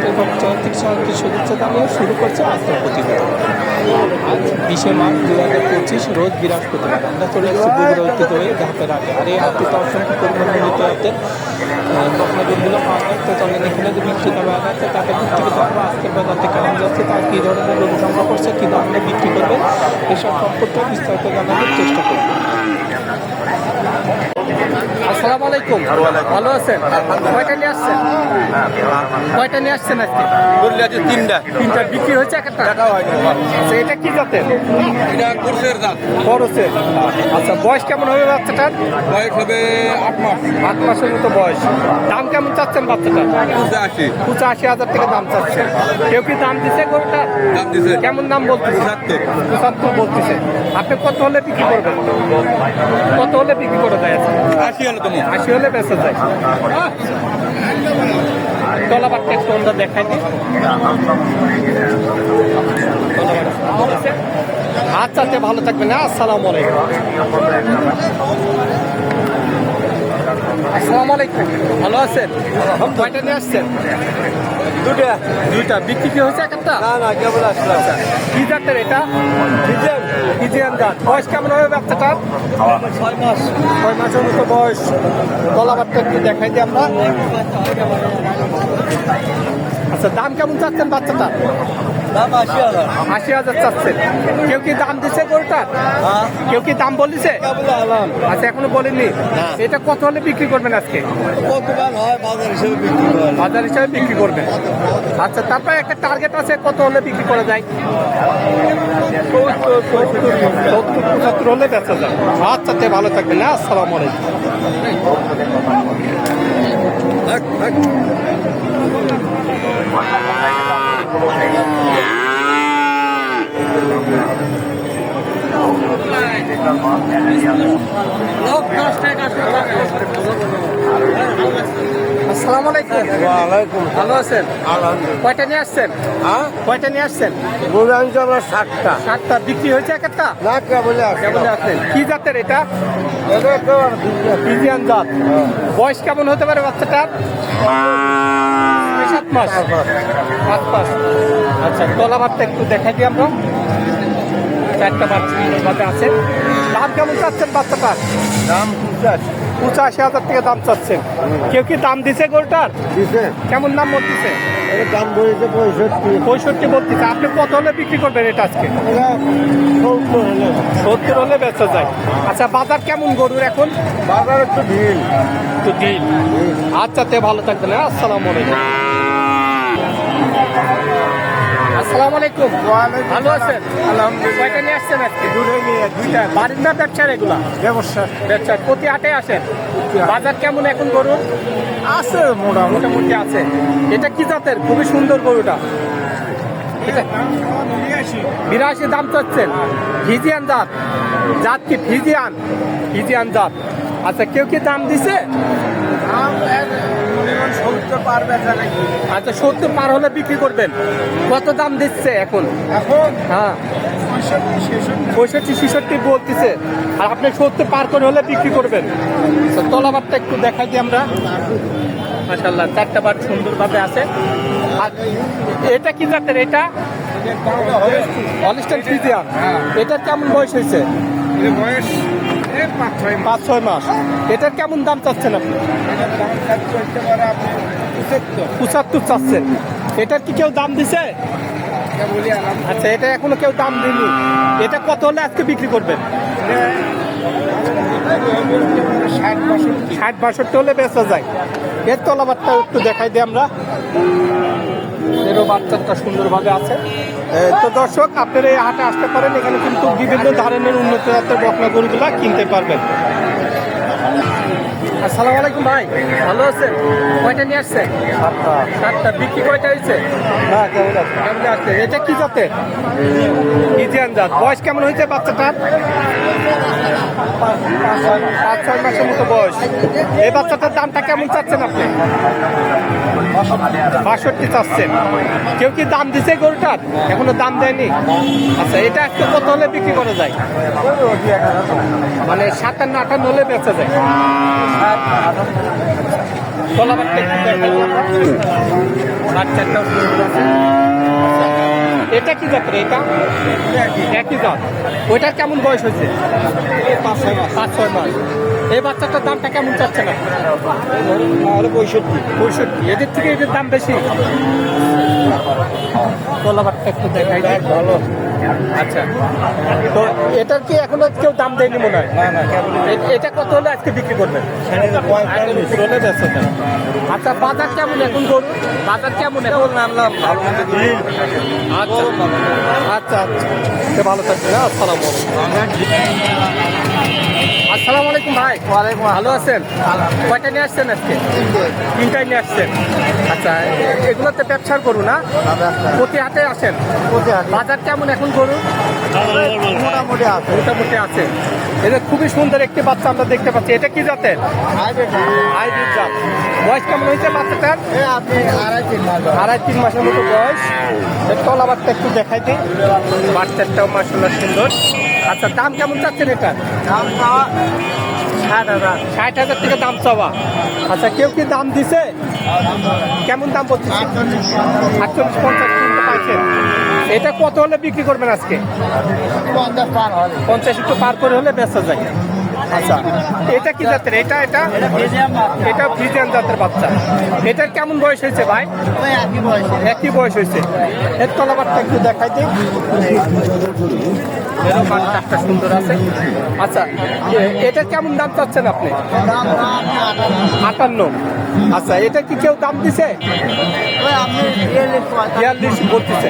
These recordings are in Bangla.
হাটের পক্ষ থেকে সবাইকে শুভেচ্ছা জানিয়ে শুরু করছে আজকের প্রতিবেদন আজ বিশে মার্চ দু হাজার পঁচিশ রোজ বৃহস্পতিবার আমরা চলে এসেছি গুরুত্ব হয়ে ধাপের আগে আর এই হাটটিতে অসংখ্য পরিমাণে নিতে হাতের বকনাগুলো পাওয়া যায়। তো চলেন এখানে যে বিক্রি করা আছে তাকে বিক্রি করতে হবে আজকের বাজারতে কেমন যাচ্ছে। তার কী ধরনের গরু সংগ্রহ করছে, কী ধরনের বিক্রি করবে, এসব সম্পর্কে বিস্তারিত জানানোর চেষ্টা করব। আসসালামু আলাইকুম। ভালো আছেন? কয়টা নিয়ে আসছেন? কয়টা নিয়ে আসছেন আজকে? বললে আজ তিনটা। তিনটা বিক্রি হয়েছে একটা? টাকা হয়নি। আচ্ছা এটা কি জাতের? এটা কোর্সের দাম খরচের আচ্ছা বয়স কেমন হবে বাচ্চাটার? বয়স হবে আট মাস। আট মাসের মতো বয়স। দাম কেমন চাচ্ছেন বাচ্চাটার? আসি পঁচাশি হাজার টাকা দাম চাচ্ছে। কেউ কি দাম দিছে গরুটার দাম দিছে। কেমন দাম বলতেছে? পঁচাত্তর। বলতেছে। আপনি কত হলে বিক্রি করবেন? কত হলে বিক্রি করে দেয় আশি হলে তুমি। আশি হলে বেঁচে যায় তলাবারটা একটু দেখাই দিই। আচ্ছা আচ্ছা ভালো থাকবেন হ্যাঁ? আসসালামু আলাইকুম। আসসালামু আলাইকুম। ভালো আছেন? কয়টা নিয়ে আসছেন? দুটা দুইটা। বিক্রি কি হয়েছে একটা? না না কেবল আসলাম কি জাতের এটা? ফিজিয়ান। ফিজিয়ান জাত। বয়স কেমন হবে বাচ্চাটার ছয় মাস। ছয় মাসের মতো বয়স। গলাবারটা একটু দেখাই দিই আমরা। আচ্ছা দাম কেমন চাচ্ছেন বাচ্চাটা? দাম আশি হাজার। আশি হাজার চাচ্ছেন। কেউ কি দাম দিছে গরুটার কেউ কি দাম বলিছে? আচ্ছা এখনও বলেননি। এটা কত হলে বিক্রি করবেন আজকে? কত হয় বাজার হিসেবে বিক্রি করে বাজার হিসাবে বিক্রি করবেন। আচ্ছা তারপরে একটা টার্গেট আছে, কত হলে বিক্রি করা যায়। আচ্ছা তে ভালো থাকবেন হ্যাঁ আসসালামু আলাইকুম। আসসালামু আলাইকুম। ওয়ালাইকুম ভালো আছেন? আলহামদুলিল্লাহ। কয়টা নিয়ে আসছেন? হ্যাঁ? কয়টা নিয়ে আসছেন? গরু আনছি আমরা ষাটটা বিক্রি হয়েছে এক একটা? না কেবলে আছেন কি জাতের এটা? এটা ফিজিয়ান জাত। বয়স কেমন হতে পারে বাচ্চাটার? সাত মাস। পাঁচ মাস। আচ্ছা তলা ভাতটা একটু দেখাই দিই আমরা। চারটা বাচ্চা আছে দাম কেমন চাচ্ছেন বাচ্চাটার? দাম পঁচাশি। হাজার টাকা দাম চাচ্ছেন। কেউ কি দাম দিছে গরুটার? দিছে। কেমন দাম বলতেছে? দাম বলেছে পঁয়ষট্টি। পঁয়ষট্টি বলতেছে। আপনি কত হলে বিক্রি করবেন এটা আজকে? সত্তর হলে। সত্তর হলে বেচা যায়। আচ্ছা বাজার কেমন গরুর এখন? বাজার একটু ভিড়। তো দিন আচ্ছা তে ভালো থাকবেন। হ্যাঁ আসসালামু আলাইকুম। আলাইকুম। ভালো আছেন? আলহামদুলিল্লাহ। কয়টা নিয়ে আসছেন আজকে? দূরে নিয়ে দুইটা। বাড়ির না ব্যবসার এগুলা? ব্যবসা। ব্যবসা। প্রতি হাটে আসেন? বাজার কেমন এখন গরুর আছে মোটামুটি। মোটামুটি আছে। এটা কি জাতের? খুবই সুন্দর গরুটা। বিরাশি দাম চাচ্ছেন। ফিজিয়ান জাত। জাত কি? ফিজিয়ান ফিজিয়ান জাত। আচ্ছা কেউ কি দাম দিছে? আচ্ছা সত্তর পার হলে বিক্রি করবেন। কত দাম দিচ্ছে এখন? এখন? হ্যাঁ। পঁয়ষট্টি ছেষট্টি। বলতেছে। আর আপনি সত্তর পার করে হলে বিক্রি করবেন। তলাবারটা একটু দেখাই দিই আমরা। মাসাল্লাহ চারটা বার সুন্দরভাবে আছে। আর এটা কি জাতের এটা? Holstein Friesian. এটা কেমন বয়স হয়েছে? বয়স পাঁচ ছয় মাস। এটার কেমন দাম চাচ্ছেন আপনি? পঁচাত্তর। চাচ্ছেন। এটার কি কেউ দাম দিছে? আচ্ছা এটা এখনও কেউ দাম দিনি এটা কত হলে আজকে বিক্রি করবেন? ষাট বাষট্টি। ষাট বাষট্টি হলে বেচা যায়। এর তলাবারটা একটু দেখাই দিই আমরা। এরও বাচ্চাটা সুন্দরভাবে আছে। তো দর্শক আপনারা এই হাটে আসতে পারেন। এখানে কিন্তু বিভিন্ন ধরনের উন্নত জাতের বকনা গরুগুলা কিনতে পারবেন। আসসালামু আলাইকুম ভাই। ভালো আছেন? কয়টা নিয়ে আসছেন? সাতটা। সাতটা। বিক্রি কয়টা হয়েছে? না কেমন আছে কেমন আছে এটা কি জাতের? ইজিয়ান জাত। বয়স কেমন হয়েছে বাচ্চাটার? পাঁচ ছয় মতো বয়স। এই বাচ্চাটার দামটা কেমন চাচ্ছেন আপনি? বাষট্টি চাচ্ছেন। কেউ কি দাম দিছে গরুটার? এখনও দাম দেয়নি? আচ্ছা এটা একটু কত বিক্রি করা যায়? মানে সাতান্ন, আটান্ন হলে বেচা যায়। এটা কি জাতের এটা? একই জাত। ওইটার কেমন বয়স হয়েছে? পাঁচ ছয় মাস। পাঁচ ছয় মাস। এই বাচ্চাটার দামটা কেমন চাচ্ছে না পঁয়ষট্টি। পঁয়ষট্টি। এদের থেকে এদের দাম বেশি? কলাবারটা একটু দেখাই। ভালো আচ্ছা। তো এটার কি এখনও কেউ দাম দেয়নি মনে হয়? না না এটা কত হলে আজকে বিক্রি করবেন আচ্ছা বাজার কেমন এখন গরু? বাজার কেমন এখন? নামলাম আচ্ছা। আচ্ছা আচ্ছা। ভালো থাকবে? আসসালামু আলাইকুম। আসসালামু আলাইকুম ভাই। ওয়ালাইকুম ভালো আছেন? কয়টা নিয়ে আসছেন আজকে? তিনটায় নিয়ে আসছেন। আচ্ছা এগুলোতে ব্যবসার করুন না? প্রতি হাতে আসেন? বাজার কেমন এখন গরু? মোটামুটি আছে। মোটামুটি আছে। এটা খুবই সুন্দর একটি বাচ্চা আমরা দেখতে পাচ্ছি। এটা কি জাতের? হাইব্রিড জাত। বয়স কেমন হয়েছে বাচ্চাটার? আপনি আড়াই তিন মাস আড়াই তিন মাসের মতো বয়স। তলা বাচ্চা একটু দেখাই দিই। বাচ্চাটাও মাসাল্লাহ সুন্দর। আচ্ছা দাম কেমন চাচ্ছেন এটা? দাম ষাট হাজার। ষাট হাজার থেকে দাম চাওয়া। আচ্ছা কেউ কি দাম দিছে? কেমন দাম বলছে আটচল্লিশ পঞ্চাশ কিনতে পাইছেন এটা কত হলে বিক্রি করবেন আজকে? পঞ্চাশ পার পঞ্চাশ একটু পার করে হলে বেচা যায়। আচ্ছা এটা কি জাতের? এটা এটা? এটা ফ্রিজিয়ান জাতের। বাচ্চা। এটার কেমন বয়স হয়েছে ভাই? একই একই বয়স হয়েছে। এর তলাবারটা একটু দেখাই দিই। সুন্দর আছে। আচ্ছা কেমন দাম চাচ্ছেন আপনি? আটান্ন। আচ্ছা এটা কি কেউ দাম দিছে? বিয়াল্লিশ বলতেছে।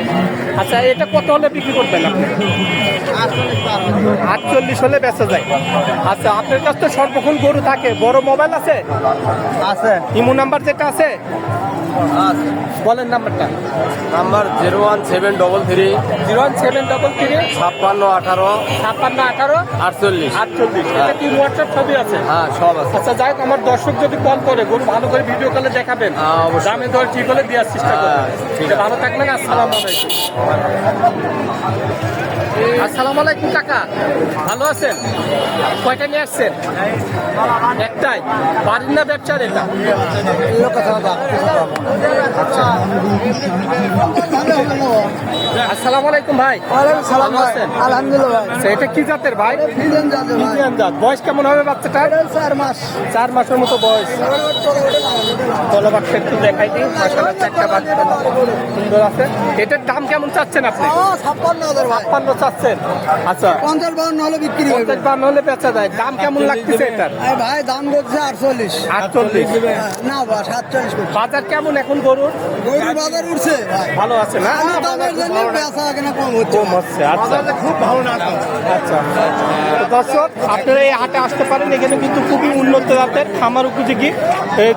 আচ্ছা এটা কত হলে বিক্রি করবেন আপনি? আটচল্লিশ হলে বেচা যায়। আচ্ছা আপনার কাছে তো সর্বক্ষণ গরু থাকে। বড় মোবাইল আছে? আছে। ইমো নাম্বার যেটা আছে? বলেন নাম্বারটা। Number zero one seven double three zero one seven double three ছাপ্পান্ন আঠারো ছাপ্পান্ন আঠারো আটচল্লিশ। আটচল্লিশ। এটা কি হোয়াটসঅ্যাপ ছবি আছে? হ্যাঁ সব আছে। আচ্ছা যাই আমার দর্শক যদি কল করে গরু ভালো করে ভিডিও কলে দেখাবেন। হ্যাঁ। দামে দর ঠিক হলে দেওয়ার চেষ্টা করবেন। হ্যাঁ, ভালো থাকবেন আসসালামু আলাইকুম। আসসালামু আলাইকুম কাকা। ভালো আছেন? কয়টা নিয়ে আসছেন? একটাই। বাড়ির না ব্যবসার এটা? আচ্ছা আসসালামু আলাইকুম ভাই। ভালো আছেন? আলহামদুলিল্লাহ। আচ্ছা, এটা কি জাতের ভাই? ফ্রিজেন যাবে ভাই। ইন্ডিয়ান জাত। বয়স কেমন হবে বাচ্চাটার? চার মাস। চার মাসের মতো বয়স। তলবাটটা একটু দেখাই দিই। মাসাল্লাহ চারটা বাচ্চা সুন্দর আছে। এটার দাম কেমন চাচ্ছেন আপনি? ছাপ্পান্ন হাজার ছাপ্পান্ন চাচ্ছেন। আচ্ছা। পঞ্চাশ বাউন্ন হলে বিক্রি পঞ্চাশ বান্ন হলে বেচা যায়। দাম কেমন লাগতেছে এটার? ভাই দাম করছে আটচল্লিশ। আটচল্লিশ। না বা সাতচল্লিশ বাজার কেমন এখন গরুর? গরুর বাজার উঠছে। ভালো আছে না? দামের জন্য বেচা কেনা কম হচ্ছে। কম হচ্ছে আচ্ছা। খুব ভালো না আচ্ছা। দর্শক আপনারা এই হাটে আসতে পারেন এখানে কিন্তু খুবই উন্নত জাতের খামার উপযোগী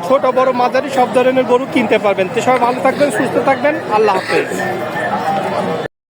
ছোট বড় মাঝারি সব ধরনের গরু কিনতে পারবেন। তো সবাই ভালো থাকবেন সুস্থ থাকবেন। আল্লাহ হাফেজ।